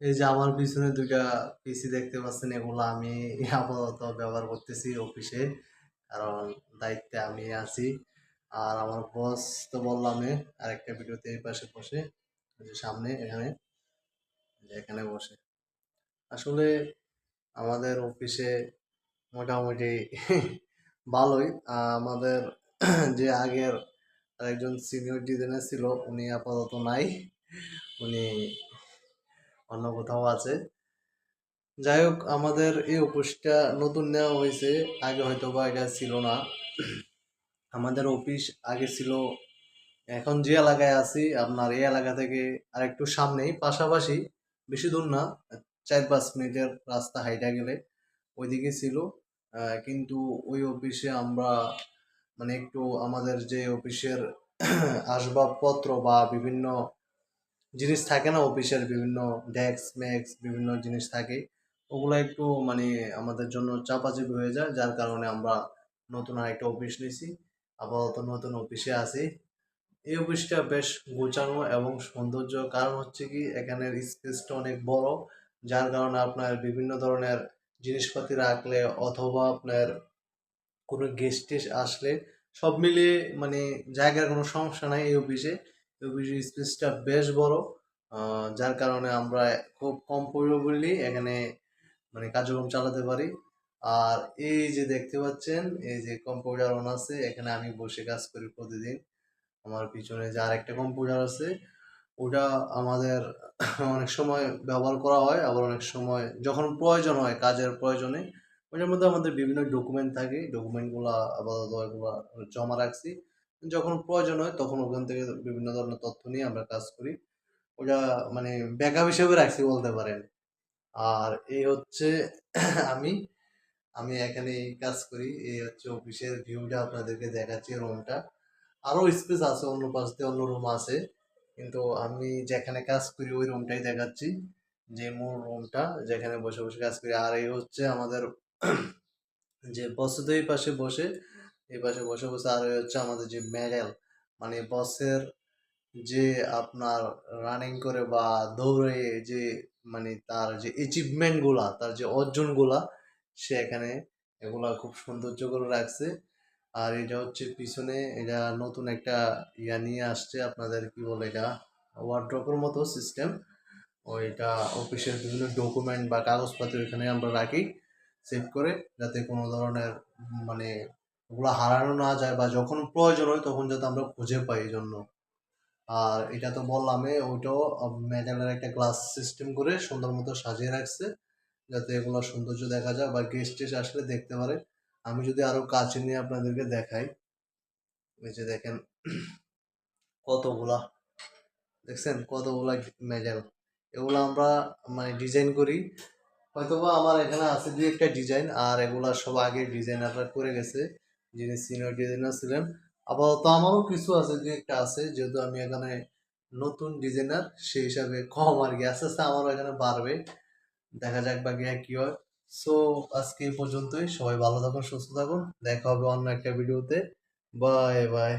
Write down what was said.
এই যে আমার পিছনে দুইটা পিসি দেখতে পাচ্ছেন, এগুলো আমি আপাতত ব্যবহার করতেছি অফিসে, কারণ দায়িত্বে আমি আছি। আর আমার বস তো বললামই আরেকটা ভিডিওতে এই পাশে বসে সামনে, এখানে এখানে বসে। আসলে আমাদের অফিসে মোটামুটি ভালোই। আমাদের যে আগের একজন সিনিয়র ডিজাইনার ছিল, উনি আপাতত নাই। উনি অন্য কোথাও আছে। যাই হোক আমাদের এই অফিসটা নতুন নেওয়া হয়েছে। আগে হয়তো বা এটা ছিল না। আমাদের অফিস আগে ছিল। এখন যে এলাকায় আছি, আপনার এই এলাকা থেকে আর একটু সামনেই, পাশাপাশি বেশি দূর না, চার পাঁচ মিনিটের রাস্তা হাইটা গেলে ওইদিকে ছিল। কিন্তু ওই অফিসে আমরা মানে একটু আমাদের যে অফিসের আসবাবপত্র বা বিভিন্ন জিনিস থাকে না অফিসের বিভিন্ন ডেস্ক, ম্যাক্স বিভিন্ন জিনিস থাকে। ওগুলো একটু মানে আমাদের জন্য চাপাচাপি হয়ে যায়, যার কারণে আমরা নতুন আরেকটা অফিস নিয়েছি আপাতত নতুন অফিসে আছি। এই অফিসটা বেশ গোছানো এবং সৌন্দর্য, কারণ হচ্ছে কি এখানের স্পেসটা অনেক বড়, যার কারণে আপনার বিভিন্ন ধরনের জিনিসপাতি রাখলে অথবা আপনার কোনো গেস্ট আসলে সব মিলিয়ে মানে জায়গার কোনো সমস্যা নাই এই অফিসে। অফিসের স্পেসটা বেশ বড়। যার কারণে আমরা খুব কম পরিমাণে এখানে মানে কার্যক্রম চালাতে পারি। আর এই যে দেখতে পাচ্ছেন, এই যে কম্পিউটার অন আছে, এখানে আমি বসে কাজ করি প্রতিদিন। আমার পিছনে যে আরেকটা কম্পিউটার আছে, ওটা আমাদের অনেক সময় ব্যবহার করা হয়, আবার অনেক সময় যখন প্রয়োজন হয়, কাজের প্রয়োজনে, ওটার মধ্যে আমাদের বিভিন্ন ডকুমেন্ট থাকে। ডকুমেন্টগুলো আপাতত জমা রাখছি। যখন প্রয়োজন হয় তখন ওখান থেকে বিভিন্ন ধরনের তথ্য নিয়ে আমরা কাজ করি। ওটা মানে ব্যাকআপ হিসেবে রাখছি বলতে পারেন। আর এই হচ্ছে আমি আমি এখানে কাজ করি। এই হচ্ছে অফিসের ভিউটা আপনাদেরকে দেখাচ্ছি রুমটা আরও স্পেস আছে অন্য পাশ দিয়ে, অন্য রুম আছে। কিন্তু আমি যেখানে কাজ করি ওই রুমটাই দেখাচ্ছি। যে মূল রুমটা যেখানে বসে বসে কাজ করি। আর এই হচ্ছে আমাদের যে এই পাশে বসে এই পাশে বসে বসে আর হচ্ছে আমাদের যে মেডেল মানে বসের যে আপনার রানিং করে বা দৌড়ে যে মানে তার যে অ্যাচিভমেন্টগুলা, তার যে অর্জনগুলা, সে এখানে এগুলা খুব সৌন্দর্য করে রাখছে। আর এটা হচ্ছে পিছনে, এটা নতুন একটা ইয়া নিয়ে আসছে আপনাদের কি বলে এটা ওয়ার্ড্রপের মতো সিস্টেম ওইটা অফিসের বিভিন্ন ডকুমেন্ট বা কাগজপত্র এখানে আমরা রাখি সেভ করে যাতে কোনো ধরনের মানে ওগুলো হারানো না যায় বা যখন প্রয়োজন হয় তখন যাতে আমরা খুঁজে পাই এই জন্য আর এটা তো বললামই ওইটাও মেটালের একটা গ্লাস সিস্টেম করে সুন্দর মতো সাজিয়ে রাখছে। যাতে এগুলো সৌন্দর্য দেখা যায় বা গেস্ট টেস্ট আসলে দেখতে পারে। আমি যদি আরও কাছে নিয়ে আপনাদেরকে দেখাই। এই যে দেখেন, কতগুলা, দেখছেন? কতগুলা মেডেল এগুলো আমরা মানে ডিজাইন করি। হয়তোবা আমার এখানে আছে দুই একটা ডিজাইন আর এগুলা সব আগে ডিজাইন আপনার করে গেছে। যিনি সিনিয়র ডিজাইনার ছিলেন। আপাতত আমারও কিছু আছে যে একটা আছে, যেহেতু আমি এখানে নতুন ডিজাইনার সেই হিসাবে কম আর কি। আস্তে আস্তে আমারও এখানে বাড়বে। দেখা যাক বা গিয়া কি হয়। সো আজকে এই পর্যন্তই। সবাই ভালো থাকুন, সুস্থ থাকুন। দেখা হবে অন্য একটা ভিডিওতে বাই বাই